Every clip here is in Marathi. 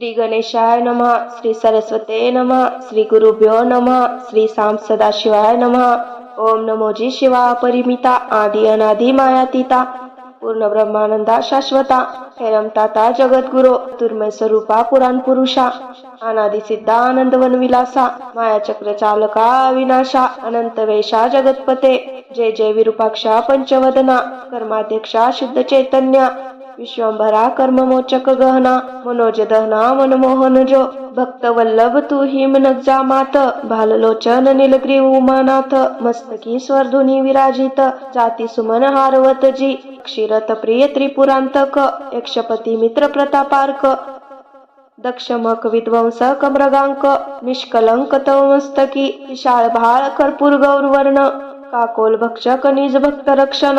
श्री गणेशाय नमः श्री सरस्वते नमः श्री गुरुभ्यो नमः श्री साम सदाशिवाय नमः। ओम नमोजी शिवा परिमिता आदि अनादि मायातीता। पूर्ण ब्रह्मानंदा शाश्वता हेरमताता जगद्गुरु दुर्मय स्वरूपा पुराण पुरुषा। अनादि सिद्धा आनंद वनविलासा मायाचक्र चालका अविनाशा अनंत वेशा जगतपते। जय जय विरूपाक्षा पंचवदना कर्माध्यक्षा शुद्ध चैतन्य। विश्वंभरा कर्ममोचक गहना मनोज दहना मनमोहन जो भक्त वल्लभ तू हिम नगजा मात भाललोचन निलग्रीव उमानाथ मस्तकी स्वरधुनी विराजित जाती सुमन हारवत जी क्षीरत प्रिय त्रिपुरांतक यक्षपती मित्र प्रतापार्क दक्षमक विध्वंस कमरगांक निष्कलंक तवमस्तकी विशाळ भाळ कर्पूर गौरवर्ण काकोल भक्षक निज भक्त रक्षण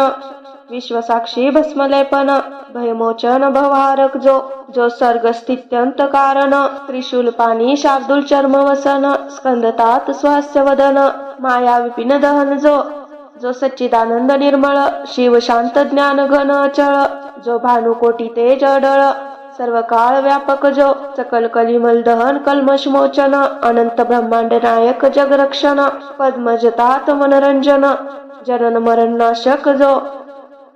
विश्वसाक्षी भस्मलेपन भयमोचन भवारक जो जो सर्ग स्थित्यंत कारण त्रिशूल पाणी शार्दूल चर्म वसन स्कंदतात स्वास्य वदन माया विपिन दहन जो जो सच्चिदानंद निर्मळ शिव शांत ज्ञान घन चळ जो भानुकोटी ते अडळ सर्व काळ व्यापक जो सकल कलिमल दहन कल्मश मोचन अनंत ब्रह्मांड नायक जगरक्षण पद्मजतात मनरंजन जनन मरण नाशक जो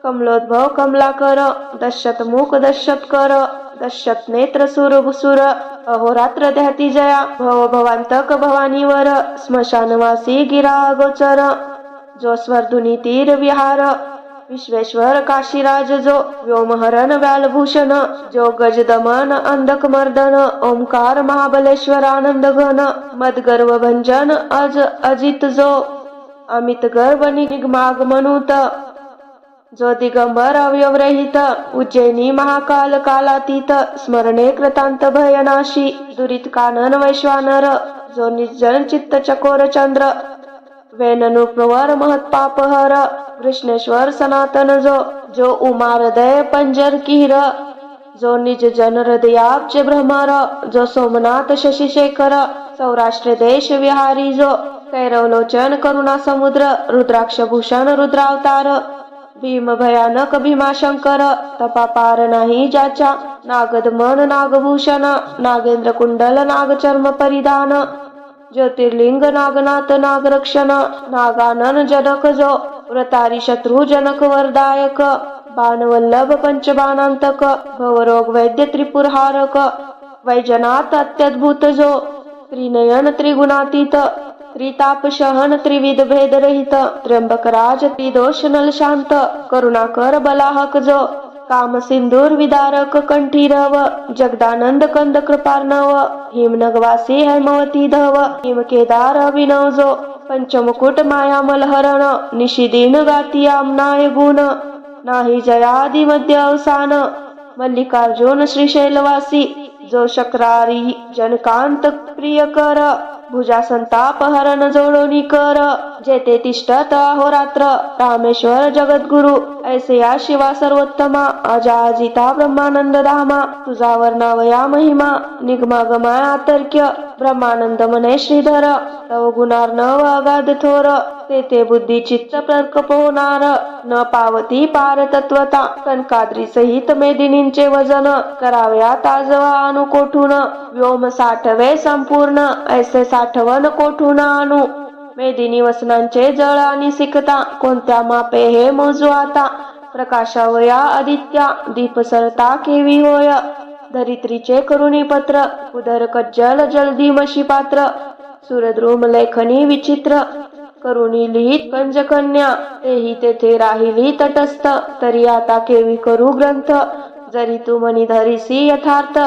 कमलोद्भव कमलाकर दशत मुख दशत कर दशत नेत्र सुर सुर अहोरात्र ध्याती जया भव भवांतक भवानीवर स्मशानवासी गिरा गोचर जो स्वर्धुनी तीर विहार विश्वेश्वर काशीराज जो व्योमहरण व्यालभूषण जो गज दमन अंधक मर्दन ओंकार महाबलेश्वर आनंद घन मदगर्व भंजन अज अजित जो अमित गर्भ निगमागमनुत जो दिगंबर अवयवरहित उज्जैनी महाकाल कालातीत स्मरणे कृतांत भयनाशी दुरित कानन वैश्वानर जो निर्जन चित्त चकोर चंद्र वेननुप्रवर महत्पापहर कृष्णेश्वर सनातन जो जो उमा हृदय पंजर किर जो निज जन हृदयाब्ज भ्रमर जो सोमनाथ शशिशेखर सौराष्ट्र देश विहारी जो कैरवलोचन करुणा समुद्र रुद्राक्ष भूषण रुद्रावतार भीम भयानक भीमाशंकर तपापार नाही ज्याच्या नागद मन नागभूषण नागेंद्र कुंडल नागचर्म परिधान ज्योतिर्लिंग नागनाथ नागरक्षण नागानन जनक जो व्रतारी शत्रू जनक वरदायक बाणवल्लभ पंचबाणांतक भवरोग वैद्य त्रिपुरहारक वैजनाथ अत्यद्भुत जो त्रिनयन त्रिगुणातीत त्रितापशहन त्रिविध भेदरहित त्र्यंबकराज त्रिदोष नल शांत करुणाकर बलाहक जो काम सिंदूर विदारक कंठीरव जगदानंद कंद कृपार्णव हिमनगवासी हेमवती धव हिम केदार अभिनव जो पंचमकुट माया मलहरण निशिदीन गाती आमनाय गुण नाही जयादी मध्य अवसान मल्लिकार्जुन श्रीशैलवासी जो शक्रारी जनकांत प्रिय कर भुजा संतापहरण जोडोनी कर. जेते तिष्ठत अहोरात्र. रामेश्वर जगद्गुरु ऐसे या शिवा सर्वोत्तमा अजाजिता ब्रह्मानंद धामा तुझा वर्णावया महिमा निगमागमा आतर्क्य ब्रह्मानंद मने श्रीधर तव गुणार न अगाध थोर तेथे बुद्धी चित्त प्रकप होणार न पावती पार तत्वता कनकाद्री सहित मेदिनींचे वजन कराव्या ताजवा अनु कोठून व्योम साठवे संपूर्ण ऐसे साठवन कोठून अनु मेदिनी वसनांचे जळ आणि सिकता कोणत्या मापे हे मोजू आता? प्रकाशावया आदित्या दीप सरता केवी होय? धरित्रीचे करुणी पत्र उदर कज्जल जलदी मशी पात्र सुरद्रुम लेखनी विचित्र करुणी लिहित कंजकन्या तेही तेथे राहिली तटस्थ तरी आता केवी करू ग्रंथ जरी तू मनी धरिसी यथार्थ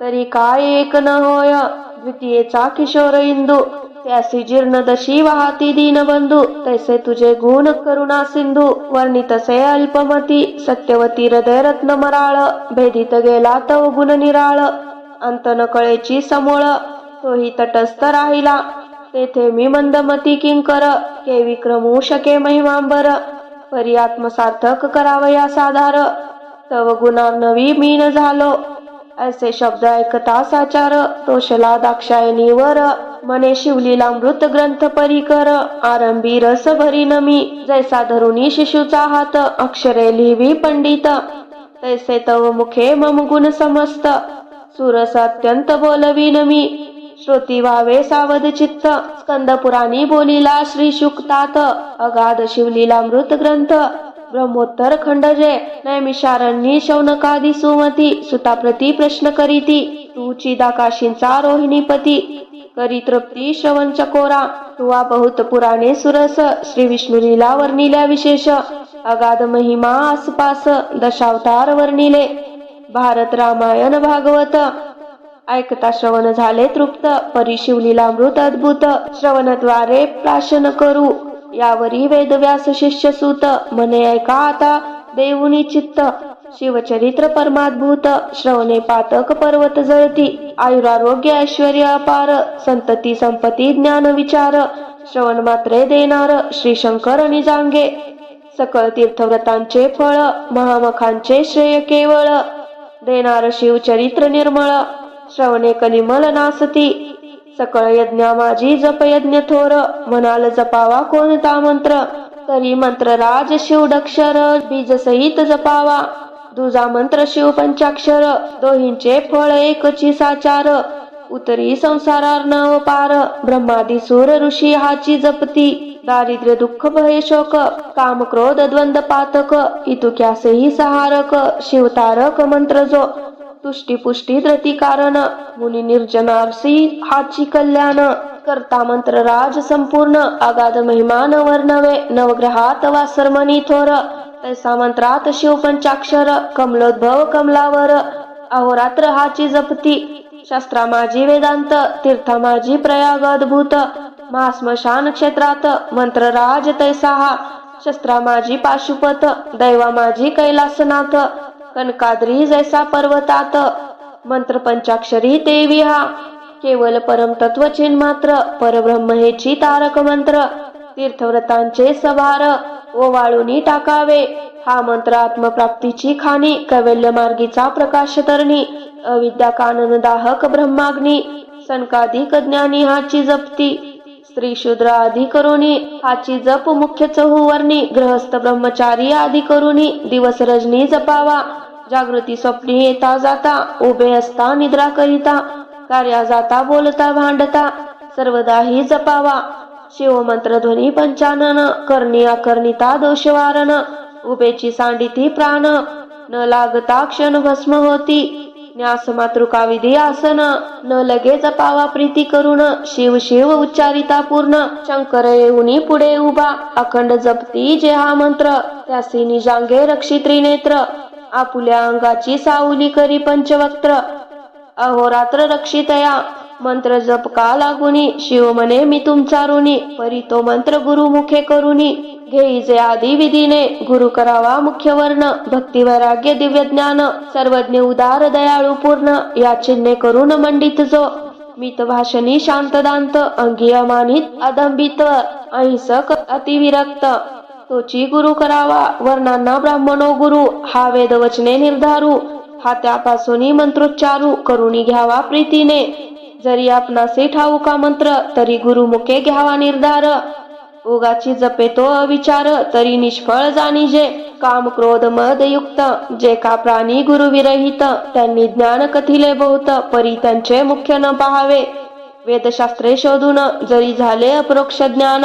तरी काय एक न होय? द्वितीयेचा किशोर इंदू त्यासी जीर्ण दशी वाहती दीनबंधू तैसे तुझे गुण करुणा सिंधू वर्णितसे अल्पमती सत्यवती हृदय रत्न मराळ भेदित गेला तव गुण निराळ अंतन कळेची समोळ तोही तटस्थ राहिला तेथे मी मंदमती किंकर के विक्रमू शके महिमांबर परी आत्मसार्थक करावया साधार तव गुणार्नवी मीन झालो ऐसे शब्द ऐकता साचार तोषला दाक्षायनीवर मने शिवलीला मृत ग्रंथ परिकर आरंभी रस भरी नमी जैसा धरुणी शिशुचा हात अक्षरे लिहिवी पंडित तैसे तव मुखे मम गुण समस्त सुरस अत्यंत बोलवीन मी श्रोती व्हावे सावध चित्त स्कंद पुराणी बोलिला श्री शुक्तात अगाध शिवलीलामृत ग्रंथ ब्रह्मोत्तर खंड जे नैमिषारण्यी शौनकादी सुमती सुताप्रती प्रश्न करीती तू चिदाकाशींचा रोहिणीपती करी तृप्ती श्रवण चकोरा तुवा बहुत पुराणे सुरस श्री विष्णुलीला वर्णिल्या विशेष अगाध महिमा आसपास दशावतार वर्णिले भारत रामायण भागवत ऐकता श्रवण झाले तृप्त परिशिवलीलामृत अद्भुत श्रवणद्वारे प्राशन करू यावरी वेदव्यास शिष्य सुत मने ऐका आता देऊनी चित्त शिवचरित्र परमाद्भूत श्रवणे पातक पर्वत जळती आयुरारोग्य ऐश्वर्य अपार संतती संपती ज्ञान विचार श्रवण मात्रे देणार श्री शंकर निजांगे सकळ तीर्थव्रतांचे फळ महामखांचे श्रेय केवळ. देणार शिवचरित्र निर्मळ श्रवणे कलिमल नासती. सकळ यज्ञा माझी जप यज्ञ थोर म्हणाल जपावा कोणता मंत्र? तरी मंत्र राज शिवडक्षर बीज सहित जपावा. दुजा मंत्र शिव पंचाक्षर दोहींचे फळ एकची साचार उतरी संसारार्णव पार ब्रह्मादी सूर ऋषी हाची जपती. दारिद्र्य दुःख भय शोक काम क्रोध द्वंद पातक. इतुक्यासही सहारक शिवतारक मंत्र जो. तुष्टी पुष्टी द्रती कारण मुनी निर्जनारसी हाची कल्याण. करता मंत्र राज संपूर्ण अगाध महिमान वर्णवे नवग्रहात वासरमणी थोर. तैसा मंत्रात शिव पंचाक्षर कमलोद्भव कमलावर. अहोरात्र हाची जपती शास्त्रा माझी वेदांत तीर्था माझी प्रयाग अद्भुत. महास्मशान क्षेत्रात मंत्रराज तैसा हा शस्त्रा माझी पाशुपत दैवा माझी कैलासनाथ कनकाद्री जैसा पर्वतात. मंत्र पंचाक्षरी देवी हा केवल परम तत्व मात्र परब्रह्म हेची तारक मंत्र तीर्थव्रतांचे सभार. ओवाळून टाकावे. हा मंत्र आत्मप्राप्तीची खाणी कैवल्य मार्गीचा प्रकाश तरणी अविद्या कानन दाहक ब्रह्माग्नी सनकाधिक ज्ञानी हाची जपती स्त्री शूद्र आधी करुणी हाची जप मुख्य चहुवर्णी गृहस्थ ब्रह्मचारी आधी करुणी दिवस रजनी जपावा जागृती स्वप्नी येता जाता उभे असता निद्रा करिता कार्या जाता बोलता भांडता सर्वदाही जपावा. शिवमंत्र ध्वनी पंचानन करणी अकर्णिता दोषवारण उभेची सांडिती प्राण न लागता क्षण भस्म होती. न्यास मातृका विधी आसन न लगे जपावा प्रीती करून शिव शिव उच्चारिता पूर्ण शंकर येऊनी पुढे उभा अखंड जपती जे हा मंत्र त्यासी निजांगे रक्षी त्रिनेत्र आपुल्या अंगाची सावली करी पंचवक्त्र. अहोरात्र रक्षितया मंत्र जप का लागुनी? शिव म्हणे मी तुमचा ऋणी. परी तो मंत्र गुरु मुखे करुनी. घेई जे आदी विधीने. गुरु करावा मुख्य वर्ण. भक्ती वैराग्य दिव्य ज्ञान. सर्वज्ञ उदार दयाळू पूर्ण. या चिन्हे करून मंडित जो. मित भाषणी शांतदांत. अंगी अमानित अदंबित. अहिंसक अतिविरक्त. तोची गुरु करावा. वर्णांना ब्राह्मणो गुरु. हा वेदवचने निर्धारू. हा त्यापासून मंत्रोच्चारू. करुणी घ्यावा प्रीतीने. जरी आपणासे ठाऊका मंत्र तरी गुरुमुखे घ्यावा निर्धार. उगाची जपे तो अविचार तरी निष्फळ जाणीजे काम क्रोध मद युक्त जे का प्राणी गुरु विरहित त्यांनी ज्ञान कथिले बहुत परी त्यांचे मुख्य न पाहावे. वेदशास्त्रे शोधून जरी झाले अपरोक्ष ज्ञान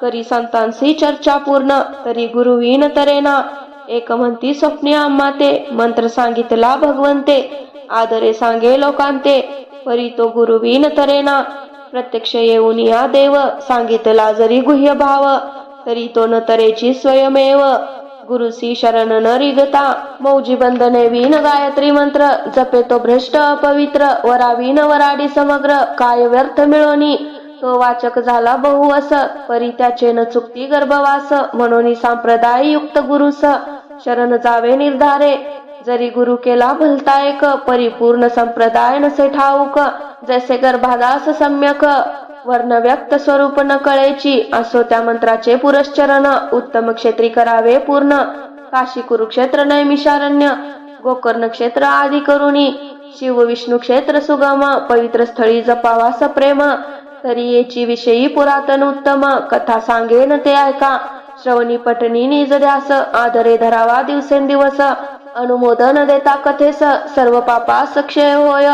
करी संतांशी चर्चा पूर्ण तरी गुरुवीन तरेना. एक म्हणती स्वप्ने आम्हा ते मंत्र सांगितला भगवंते. आदरे सांगे लोकांते. परी तो गुरुवीन तरेना. प्रत्यक्ष येऊन या देव सांगितला जरी गुह्य भाव तरी तो न तरेची स्वयमेव. गुरुसी शरण न रिगता मौजी बंधने विन गायत्री मंत्र जपे तो भ्रष्ट अपवित्र वरावीन वराडी समग्र काय व्यर्थ मिळवणी तो वाचक झाला बहुवस परी त्याचे न चुकती गर्भवास म्हणून संप्रदाय युक्त गुरुस. शरण जावे निर्धारे जरी गुरु केला भलता एक परिपूर्ण संप्रदाय नसे ठाऊक जसे गर्भादास सम्यक वर्ण व्यक्त स्वरूप न कळेची असो त्या मंत्राचे पुरश्चरण उत्तम क्षेत्री करावे पूर्ण. काशी कुरुक्षेत्र नैमिषारण्य गोकर्ण क्षेत्र आदी करुणी शिव विष्णू क्षेत्र सुगम पवित्र स्थळी जपावा प्रेम तरी येची विषयी पुरातन उत्तम कथा सांगेन ते ऐका श्रवणी पटणी निज द्यास आदरे धरावा दिवसेंदिवस अनुमोदन देता कथेस सर्व पापास क्षय होय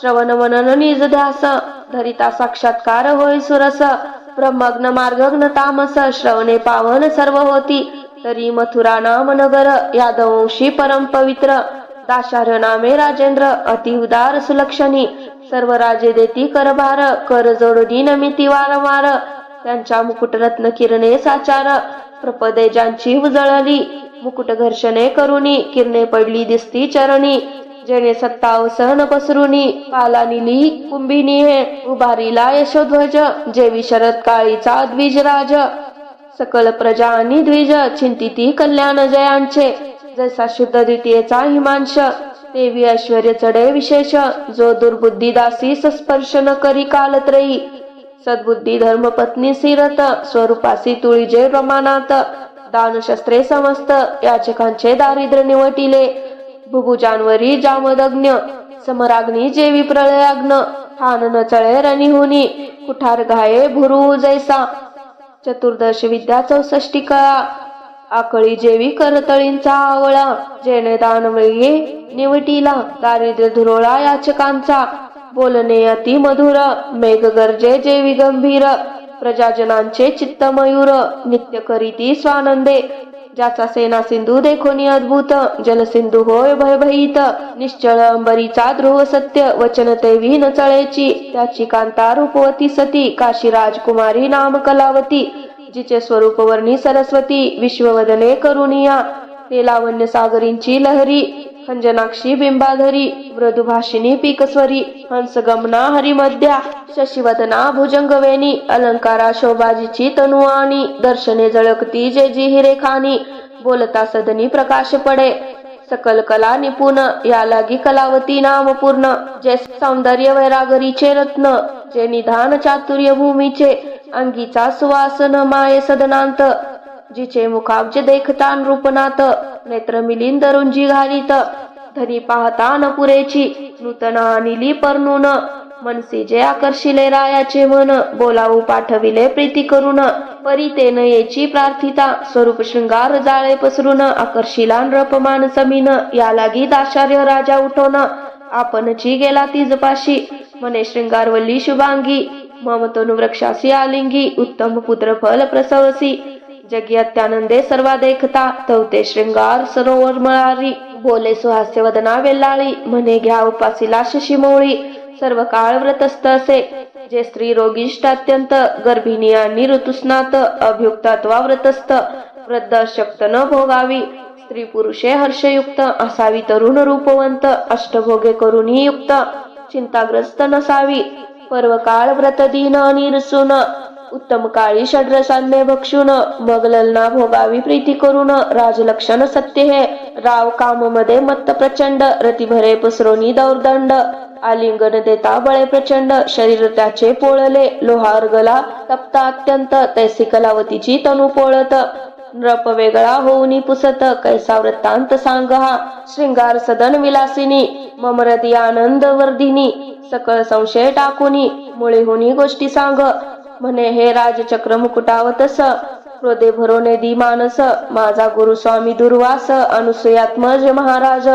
श्रवण मनन निज ध्यास धरिता साक्षात्कार होय सुरस। ब्रह्मग्न मार्गग्न तामस श्रवणे पावन सर्व होती तरी मथुरा नाम नगर यादवंशी परम पवित्र। दाशार्य नामे राजेंद्र अति उदार सुलक्षणी। सर्व राजे देती करभार कर जोडणी नमिती वारंवार। त्यांच्या मुकुटरत्न किरणे साचार। प्रपदे ज्यांची उजळली। मुकुट घर्षणे करुणी किरणे पडली दिसती चरणी. जेणे सत्ता सहन पसरुनी पाला निली कुंभिनी हे उभारीला यशोध्वज जेवी शरद काळीचा द्विजराज. सकल प्रजा आणि द्विज चिंतिती कल्याण जयांचे. जसा शुद्ध द्वितीयेचा हिमांश देवी ऐश्वर्य चढे विशेष. जो दुर्बुद्धी दासी सस्पर्श न करी कालत्रयी. सद्बुद्धी धर्मपत्नी सिरत स्वरूपासी तुळीजे प्रमाणात. दानशस्त्रे समस्त याचकांचे दारिद्र्य निवटिले. भुभुजांवरी जामदग्न समराग्नी जेवी प्रळयाग्न ठाण नचळे रणिहुनी कुठार घाये भुरु जैसा. चतुर्दश विद्या चौसष्टी कळा आकळी जेवी करतळींचा आवळा जेणे दानवये निवटीला दारिद्र्य धुरोळा याचकांचा. बोलणे अति मधुर मेघ गरजे जेवी गंभीर प्रजाजनांचे चित्त मयूर नित्य करीती स्वानंदे ज्याचा सेना सिंधू देखोनी अद्भुत जलसिंधू होय भयभीत निश्चळ अंबरीचा ध्रुव सत्य वचन ते विहीन चळेची त्याची कांता रूपवती सती काशी राजकुमारी नाम कलावती जिचे स्वरूप वर्णी सरस्वती विश्ववदने करुणिया ते लावण्य सागरींची लहरी खंजनाक्षी बिंबाधरी मृदुभाषिणी पीकस्वरी हंसगमना हरिमध्या शशिवदना भुजंगवेणी अलंकारा शोभाजीची तनुआणी दर्शने जळकती जे जी हिरेखानी बोलता सदनी प्रकाश पडे सकल कला निपुण या लागी कलावती नाम पूर्ण जे सौंदर्य वैरागरीचे रत्न जे निधान चातुर्य भूमीचे अंगीचा सुवासन माये सदनांत जिचे मुखावचे देखतान रूपनात नेत्र मिलिंद रुंजी घालीत. धनी पाहता न पुरेची नूतन अनिली परनून मनसी जे आकर्षिले रायाचे मन बोलावू पाठविले प्रीती करून. परी तेन नयेची प्रार्थिता स्वरूप शृंगार जाळे पसरून. आकर्षिला नृपमान समीन या लागी दाशार्य राजा उठोन. आपणची गेला तिजपाशी मने शृंगारवल्ली शुभांगी. मम तनु वृक्षासी आलिंगी उत्तम पुत्र फल प्रसवसी. जगियात्यानंदे अत्यानंदे सर्वा देखता तवते शृंगार सरोवर मळारी बोले सुहास्य वदना वेल्लाळी म्हणे घ्या उपासीला शशिमोळी सर्व काळ व्रतस्थ असे. जे स्त्री रोगिष्ट अत्यंत गर्भिणी आणि ऋतुस्नात अभ्युक्त व्रतस्त व्रतस्थ वृद्ध शक्त न भोगावी स्त्री पुरुषे हर्षयुक्त असावी तरुण रूपवंत अष्टभोगे करूनही युक्त चिंताग्रस्त नसावी पर्व काळ व्रत दिन निरसून उत्तम काळी षड्रसांने भक्षून मग ललना भोगावी प्रीती करून राजलक्षण सत्य हे. राव काममध्ये मत्त प्रचंड रतिभरे पसरोनी दौर्दंड. आलिंगन देता बळे प्रचंड शरीर त्याचे पोळले लोहार गला तप्ता अत्यंत तैसी कलावतीची तनु पोळत. नृप वेगळा होऊनी पुसत कैसा वृत्तांत सांग हा श्रृंगार सदन विलासिनी ममरदी आनंद वर्धिनी. सकळ संशय टाकुनी मुळे गोष्टी सांग. म्हणे हे राजचक्र मुकुटावतस हृदय भरोने दी मानस माझा गुरु स्वामी दुर्वास अनुसयात्मज महाराज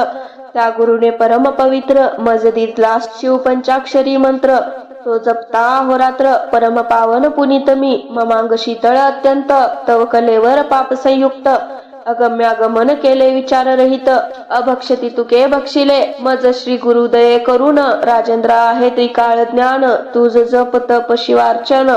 त्या गुरुने परम पवित्र मज दितला शिव पंचाक्षरी मंत्र तो जपता अहोरात्र परम पावन पुनित मी ममांग शीतळ अत्यंत तव कलेवर पाप संयुक्त अगम्य अगमन केले विचाररहित. अभक्षती तुके बक्षिले? मज श्री गुरुदये करुण. राजेंद्र आहे त्रिकाळ ज्ञान. तुझ जप तप शिवार्चन.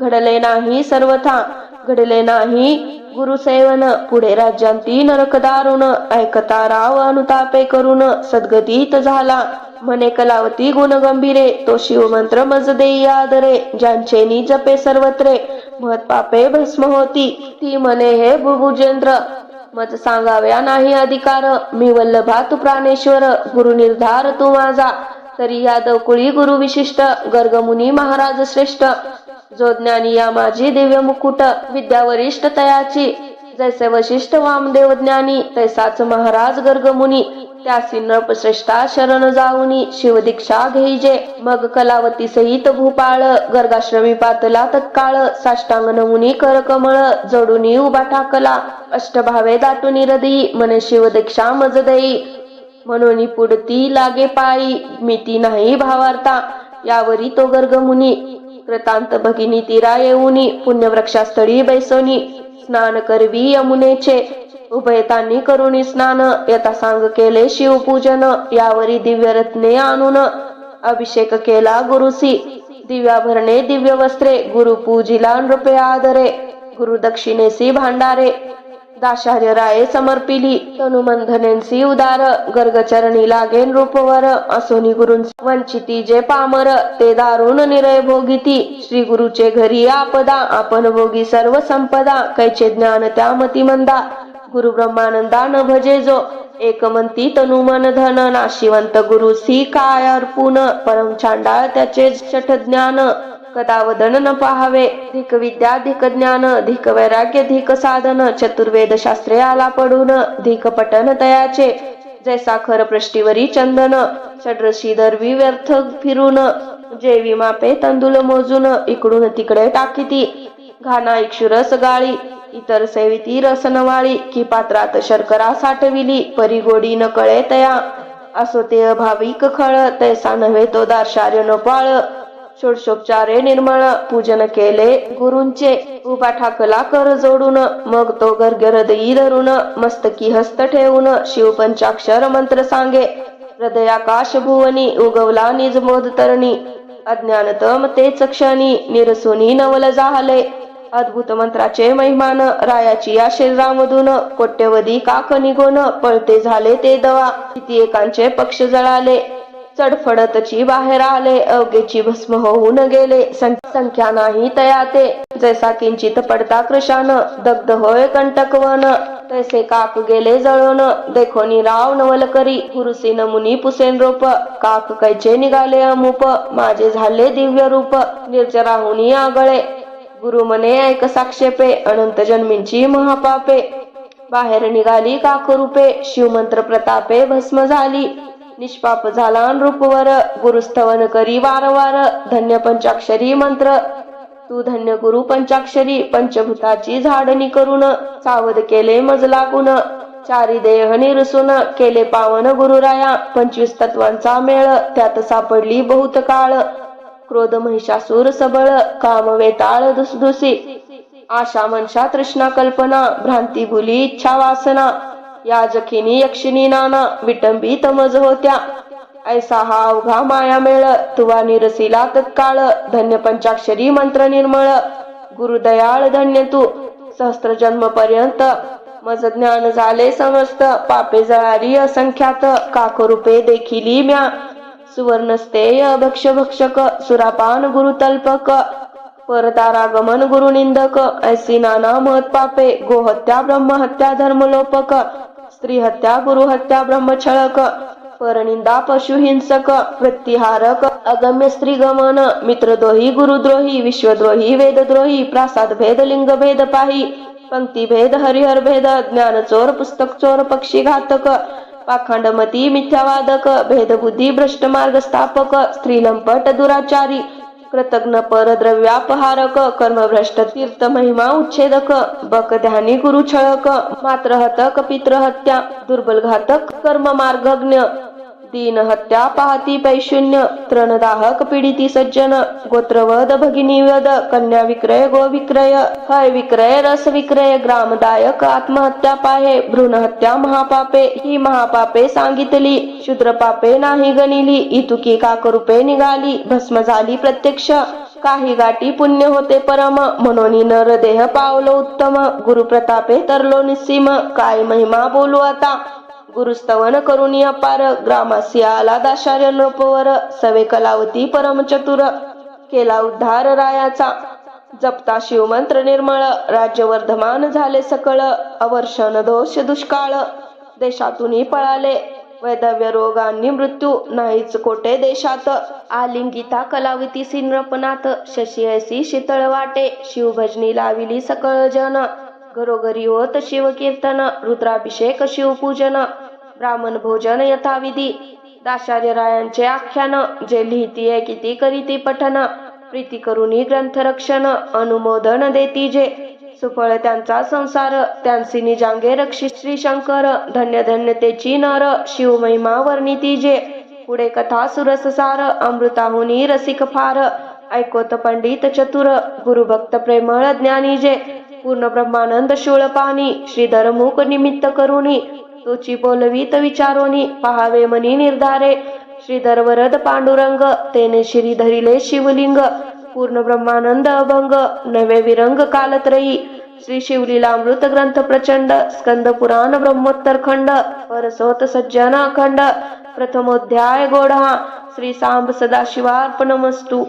घडले नाही सर्वथा. घडले नाही गुरुसेवन. पुढे राज्यांती नरक दारुण. ऐकता राव अनुतापे करून सद्गतीत झाला. म्हणे कलावती गुण गंभीरे. तो शिवमंत्र मज देई आदरे. ज्यांचे जपे सर्वत्रे. महत्पापे भस्म होती. ती म्हणे हे बुभुजेंद्र मत सांगाव्या नाही अधिकार. मी वल्लभा तू प्राणेश्वर गुरु निर्धार तू माझा. तरी यादव कुळी गुरु विशिष्ट गर्गमुनी महाराज श्रेष्ठ. जो ज्ञानी या माझी दिव्य मुकुट विद्या वरिष्ठ तयाची. जैसे वशिष्ठ वामदेव ज्ञानी तैसाच महाराज गर्गमुनी. त्यासी नृपश्रेष्ठा शरण जाऊनी शिवदीक्षा घेईजे मग कलावती सहित भूपाळ गर्गाश्रमी पातला तत्काळ साष्टांग नमुनी कर कमळ जोडूनी उभा ठाकला. अष्टभावे दाटुनी हृदयी मन शिवदीक्षा मज देई. म्हणून पुढती लागे पायी मिती नाही भावार्था यावरी तो गर्गमुनी. कृतांत भगिनी तीरा येऊनी पुण्यवृक्षास्थळी बैसोनी. स्नान करवी यमुनेचे. उभयतांनी करुणी स्नान यथा सांग केले शिवपूजन यावरी दिव्य रत्ने आणून अभिषेक केला गुरुसी. दिव्याभरणे दिव्य वस्त्रे गुरु पूजिला नृपे आदरे गुरु दक्षिणेसी भांडारे. दाशार्य राये समर्पिली तनुमंथनेंसी उदार गर्गचरणी लागे नृपवर असोनी गुरुं वंचिती जे पामर ते दारुण निरय भोगिती. श्री गुरुचे घरी आपदा आपण भोगी सर्व संपदा कैचे ज्ञान त्या मतिमंदा. गुरु ब्रह्मानंदान भजे जो एकमंती तनु मन धन नाशिवंत गुरु सी काय अर्पुन। परम चांडाळ त्याचे छठ ज्ञान कदावदन न पाहावे। धिक विद्या धिक ज्ञान धिक वैराग्य धिक साधन चतुर्वेद शास्त्रे आला पडून। धिक पटन तयाचे जैसा खर पृष्टीवरी चंदन। षड्रशी दरवी व्यर्थ फिरून। जेवी मापे तंदुल मोजून इकडून तिकडे टाकीती। घाना इक्षुरस गाळी इतर सेविती रसनवाळी की पात्रात शर्करा साठविली परिगोडी न कळे तया. असो ते अभाविक खळ तैसा नव्हे तो दार्शार्य न पाळ. षोडशोपचारे निर्मळ पूजन केले गुरुंचे. उभा ठाकला कर जोडून मग तो गर्ग हृदयी धरून मस्तकी हस्त ठेवून शिव पंचाक्षर मंत्र सांगे. हृदयाकाश भुवनी उगवला निजमोद तरणी. अज्ञानतम तेच क्षणी निरसुनी नवल जाहले. अद्भुत मंत्राचे महिमान रायाची या शरीरामधून कोट्यवधी काक निघोन पळते झाले ते दवा. किती एकांचे पक्ष जळाले चडफडतची बाहेर आले अवघेची भस्म होऊन गेले. संख्या नाही तया ते जैसा किंचित पडता कृशान दग्ध होय कंटकवन तैसे काक गेले जळून देखोनी राव नवल करी गुरुसीन पुसेन रोप. काक कैचे निघाले अमुप माझे झाले दिव्य रूप. निर्जराहुनी आगळे गुरु म्हणे ऐक साक्षेपे अनंत जन्मींची महापापे. बाहेर निघाली काकरूपे शिवमंत्र प्रतापे भस्म झाली. निष्पाप झाला नृपवर गुरुस्तवन करी वारंवार धन्य पंचाक्षरी मंत्र. तू धन्य गुरु पंचाक्षरी पंचभूताची झाडणी करून सावध केले मज लागून. चारी देह निरसून केले पावन गुरुराया पंचवीस तत्वांचा मेळ त्यात सापडली बहुत काळ. क्रोध महिषासूर सबळ काम वेताळ दुसदुसी आशा मनशा तृष्णा कल्पना भ्रांती भुली इच्छा वासना या जखिनी यक्षिणी नाना विटंबी तमज होत्या. ऐसा हा अवघा माया मेळ तुवा निरसिला तत्काळ धन्य पंचाक्षरी मंत्र निर्मळ गुरुदयाळ धन्य तू सहस्त्र जन्म पर्यंत मज ज्ञान झाले समस्त पापे जळारी असंख्यात काकरूपे देखिली म्या सुवर्णस्तेय भक्ष भक्षक सुरापान गुरुतल्पक परतारागमन गुरुनिंदक ऐसी नाना महत पापे गोहत्या ब्रह्महत्या धर्मलोपक स्त्रीहत्या गुरुहत्या ब्रह्मछळक परनिंदा पशुहिंसक वृत्तिहारक अगम्य स्त्रीगमन मित्रद्रोही गुरुद्रोही विश्वद्रोही वेदद्रोही प्रासाद भेद लिंग भेद पाही पंक्ती भेद हरिहर भेद ज्ञान चोर पुस्तक चोर पक्षी घातक पाखंडमती मिथ्यावादक भेदबुद्धी भ्रष्ट मार्ग स्थापक स्त्रीलंपट दुराचारी कृतज्ञ परद्रव्यापहारक कर्मभ्रष्ट तीर्थ महिमा उच्छेदक बक ध्यानी गुरु छळक मात्र हतक पित्र हत्या दीन हत्या पाहती पैशून्य तृणदाहक पीडिती सज्जन गोत्रवध भगिनीवध कन्या विक्रय गो विक्रय हय विक्रय रस विक्रय ग्रामदायक आत्महत्या पाहे भ्रूण हत्या महापापे ही महापापे सांगितली शुद्र पापे नाही गणिली इतुकी काकरूपे निघाली भस्म झाली प्रत्यक्ष काही गाठी पुण्य होते परम म्हणून नरदेह पावलो उत्तम गुरुप्रतापे तरलो निस्सीम काय महिमा बोलू आता गुरुस्तवन करुणी अपार ग्रामासी आला दाशार्य नृपवर सवे कलावती परमचतुर केला उद्धार रायाचा. जपता शिवमंत्र निर्मळ राज्य वर्धमान झाले सकळ अवर्षण दोष दुष्काळ. देशातूनही पळाले वैधव्य रोगांनी मृत्यू नाहीच कोटे देशात. आलिंगिता कलावती सिनरपनात शशी ऐसी शीतळ वाटे शिवभजनी लाविली सकळ जन. घरोघरी होत शिवकीर्तन रुद्राभिषेक शिवपूजन. ब्राह्मण भोजन यथाविधी. दाशार्य रायांचे आख्यान जे लिहितीये किती करीती पठन. प्रीती करुणी ग्रंथ रक्षण अनुमोदन देती जे. सुफळ त्यांचा संसार त्यांसी निजांगे रक्षी श्री शंकर धन्य धन्यतेची नर शिवमहिमा वर्णिती जे. पुढे कथा सुरससार अमृताहुनी रसिक फार. ऐकोत पंडित चतुर गुरुभक्त प्रेमळ ज्ञानी जे. पूर्ण ब्रह्मानंद शूळपाणी श्रीधर मुख निमित्त करुणी. तुची बोलवीत विचारोनी पहावे मनी निर्धारे. श्रीधर वरद पांडुरंग तेने श्री धरिले शिवलिंग पूर्ण ब्रह्मानंद अभंग नवे विरंग कालत्रयी. श्री शिवलीला अमृत ग्रंथ प्रचंड स्कंद पुराण ब्रह्मोत्तर खंड परसोत सज्जन अखंड प्रथमोध्याय गोढा श्री सांब सदाशिवार्पणमस्तू.